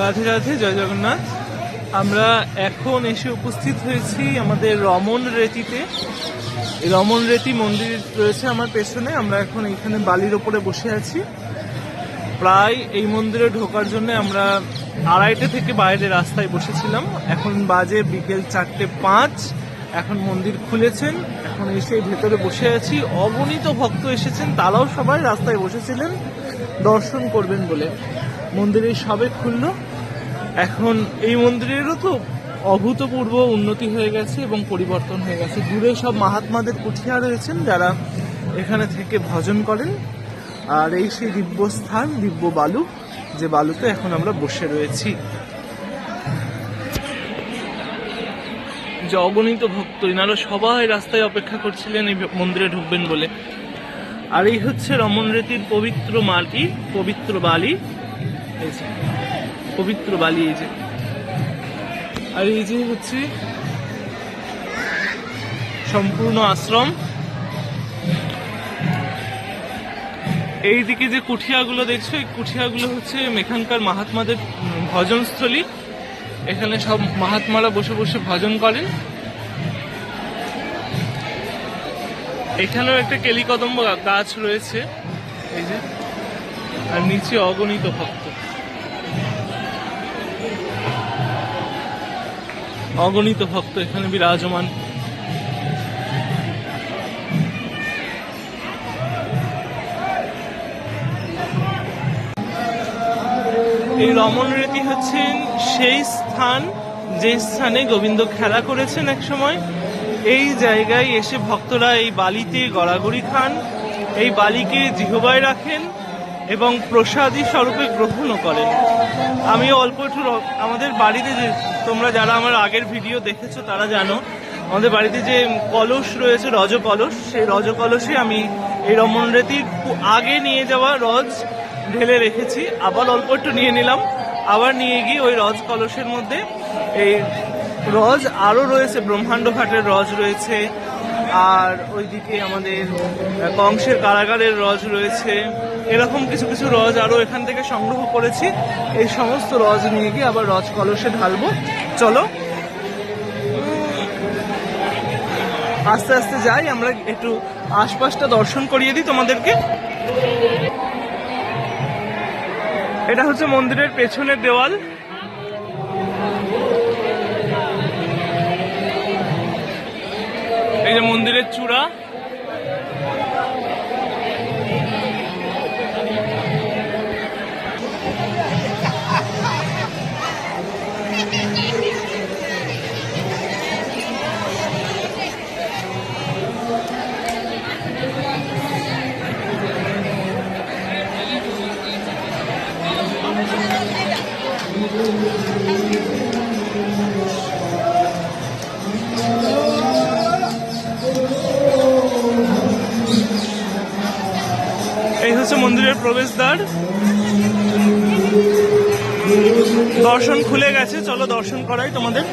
রাধে রাধে, জয় জগন্নাথ। আমরা এখন এসে উপস্থিত হয়েছি আমাদের রমন রেতিতে রমন রেতি মন্দির রয়েছে আমার পেছনে, আমরা এখন এখানে বালির ওপরে বসে আছি। প্রায় এই মন্দিরে ঢোকার জন্য আমরা আড়াইটে থেকে বাইরে রাস্তায় বসেছিলাম। এখন বাজে বিকেল চারটে পাঁচ। এখন মন্দির খুলেছেন, এখন এসে ভেতরে বসে আছি। অগণিত ভক্ত এসেছেন, তারাও সবাই রাস্তায় বসেছিলেন। দর্শন করবেন বলে। মন্দিরে সবে খুললো। এখন এই মন্দিরেরও তো অভূতপূর্ব উন্নতি হয়ে গেছে এবং পরিবর্তন হয়ে গেছে। দূরে সব মাহাত্মাদের কুঠিয়া রয়েছেন যারা এখানে থেকে ভজন করেন। আর এই সেই দিব্য স্থান দিব্য বালু, যে বালুতে এখন আমরা বসে রয়েছি। যে অগণিত ভক্ত এনারা সবাই রাস্তায় অপেক্ষা করছিলেন এই মন্দিরে ঢুকবেন বলে। আর এই হচ্ছে রমন রেতির পবিত্র মাটি, পবিত্র বালি। এই পবিত্র বালি এই যে। আর এই যে হচ্ছে সম্পূর্ণ আশ্রম। এইদিকে যে কুঠিয়াগুলো দেখছ, এই কুঠিয়াগুলো হচ্ছে এখানকার মহাত্মাদের ভজনস্থলী। এখানে সব মহাত্মারা বসে বসে ভজন করেন। এখানেও একটা কেলিকদম্ব গাছ রয়েছে। এই যে। আর নিচে অগণিত ভক্ত। অগণিত ভক্ত এখানে বিরাজমান। এই রমন রীতি হচ্ছেন সেই স্থান, যে স্থানে গোবিন্দ খেলা করেছেন এক সময় এই জায়গায় এসে ভক্তরা এই বালিতে গড়াগড়ি খান, এই বালিকে জিহবায় রাখেন এবং প্রসাদী স্বরূপে গ্রহণও করেন। আমি অল্প একটু আমাদের বাড়িতে যে তোমরা যারা আমার আগের ভিডিও দেখেছ, তারা জানো, আমাদের বাড়িতে যে কলস রয়েছে রজ কলস সেই রজ কলসে আমি এই রমন রেতির পু- আগে নিয়ে যাওয়া রজ ঢেলে রেখেছি। আবার অল্প একটু নিয়ে নিলাম। আবার নিয়ে গিয়ে ওই রজ কলসের মধ্যে এই রজ আরও রয়েছে, ব্রহ্মাণ্ড ঘাটের রজ রয়েছে আর ওইদিকে আমাদের কংসের কারাগারের রজ রয়েছে। এরকম কিছু কিছু রজ আরও এখান থেকে সংগ্রহ করেছি। এই সমস্ত রজ নিয়ে গিয়ে আবার রজ কলসে ঢালবো। চলো। আস্তে আস্তে যাই, আমরা একটু আশপাশটা দর্শন করিয়ে দিই তোমাদেরকে। এটা হচ্ছে মন্দিরের পেছনের দেওয়াল। এই যে মন্দিরের চূড়া। এই হচ্ছে মন্দিরের প্রবেশদ্বার। দর্শন খুলে গেছে। চলো দর্শন করাই তোমাদের।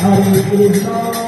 Hare Krishna,